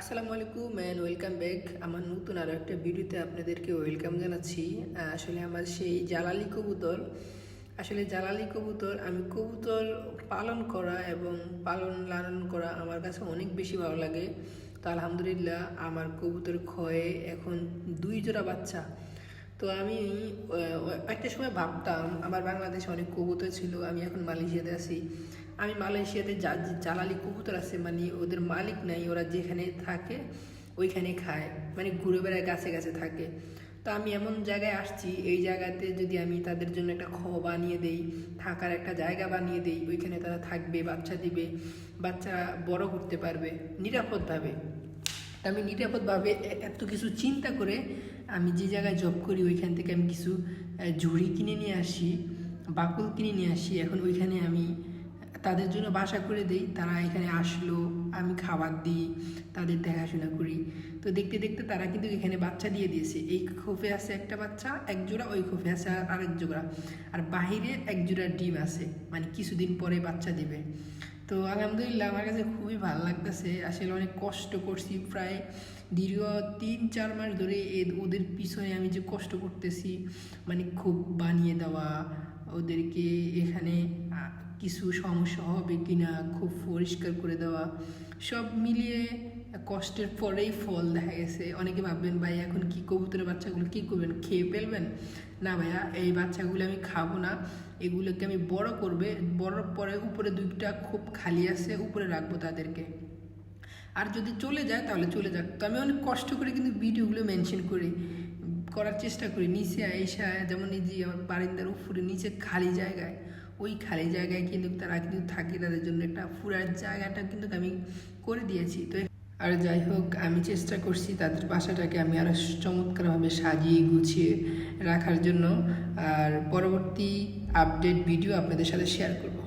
আসসালামু আলাইকুম and welcome back আমার নতুন আরও একটা ভিডিওতে আপনাদেরকে ওয়েলকাম জানাচ্ছি। আসলে আমার সেই জালালি কবুতর, আসলে জালালি কবুতর, আমি কবুতর পালন করা এবং পালন লালন করা আমার কাছে অনেক বেশি ভালো লাগে। তো আলহামদুলিল্লাহ, আমার কবুতর ক্ষয়ে এখন দুই জোড়া বাচ্চা। তো আমি একটা সময় ভাবতাম, আমার বাংলাদেশে অনেক কবুতর ছিল, আমি এখন মালয়েশিয়াতে আছি। আমি মালয়েশিয়াতে যা, জালালি কবুতর আছে মানে ওদের মালিক নাই, ওরা যেখানে থাকে, ওইখানে খায় মানে ঘুরে বেড়ায়, গাছে গাছে থাকে। তো আমি এমন জায়গায় আসছি, এই জায়গাতে যদি আমি তাদের জন্য একটা খ বানিয়ে দেই, থাকার একটা জায়গা বানিয়ে দেই, ওইখানে তারা থাকবে, বাচ্চা দিবে, বাচ্চা বড় করতে পারবে, নিরাপদভাবে। তা আমি নিরাপদভাবে এত কিছু চিন্তা করে আমি যে জায়গায় জব করি, ওইখান থেকে আমি কিছু ঝুড়ি কিনে নিয়ে আসি, বাকুল কিনে নিয়ে আসি। এখন ওইখানে আমি তাদের জন্য বাসা করে দিই, তারা এখানে আসলো, আমি খাবার দিই, তাদের দেখাশোনা করি। তো দেখতে দেখতে তারা কিন্তু এখানে বাচ্চা দিয়ে দিয়েছে। এই খোপে আছে একটা বাচ্চা, এক জোড়া, ওই খোপে আছে আর আরেক জোড়া। আর বাহিরে এক জোড়া ডিম আছে মানে কিছুদিন পরে বাচ্চা দিবে। তো আলহামদুলিল্লাহ আমার কাছে খুবই ভালো লাগতেছে। আসলে অনেক কষ্ট করছি প্রায় দীর্ঘ তিন, চার মাস ধরে এ- ওদের পিছনে আমি যে কষ্ট করতেছি মানে খুব বানিয়ে দেওয়া, ওদেরকে এখানে কিছু সমস্যা হবে কিনা, খুব পরিষ্কার করে দেওয়া, সব মিলিয়ে কষ্টের পরেই ফল দেখা গেছে। অনেকে ভাববেন, ভাই, এখন কি কবুতরের বাচ্চাগুলো কি করবেন? খেয়ে ফেলবেন? না, ভাইয়া, এই বাচ্চাগুলো আমি খাব না। এগুলোকে আমি বড় করবে, বড় পরে উপরে দুইটা খুব খালি আছে, উপরে রাখব তাদেরকে। আর যদি চলে যায়, তাহলে চলে যাক। তো আমি অনেক কষ্ট করে কিন্তু ভিডিওগুলো মেনশন করি, করার চেষ্টা করি। নিচে আইসা, যেমন এই যে, আমার বারিন্দার উপরে, নিচে খালি জায়গায় ওই খালি জায়গায় কিন্তু তারা কিন্তু থাকে, তাদের জন্য একটা ফুরার জায়গাটা কিন্তু আমি করে দিয়েছি। তো আর যাই হোক, আমি চেষ্টা করছি তাদের বাসাটাকে আমি আরও চমৎকারভাবে সাজিয়ে গুছিয়ে রাখার জন্য। আর পরবর্তী আপডেট ভিডিও আপনাদের সাথে শেয়ার করব।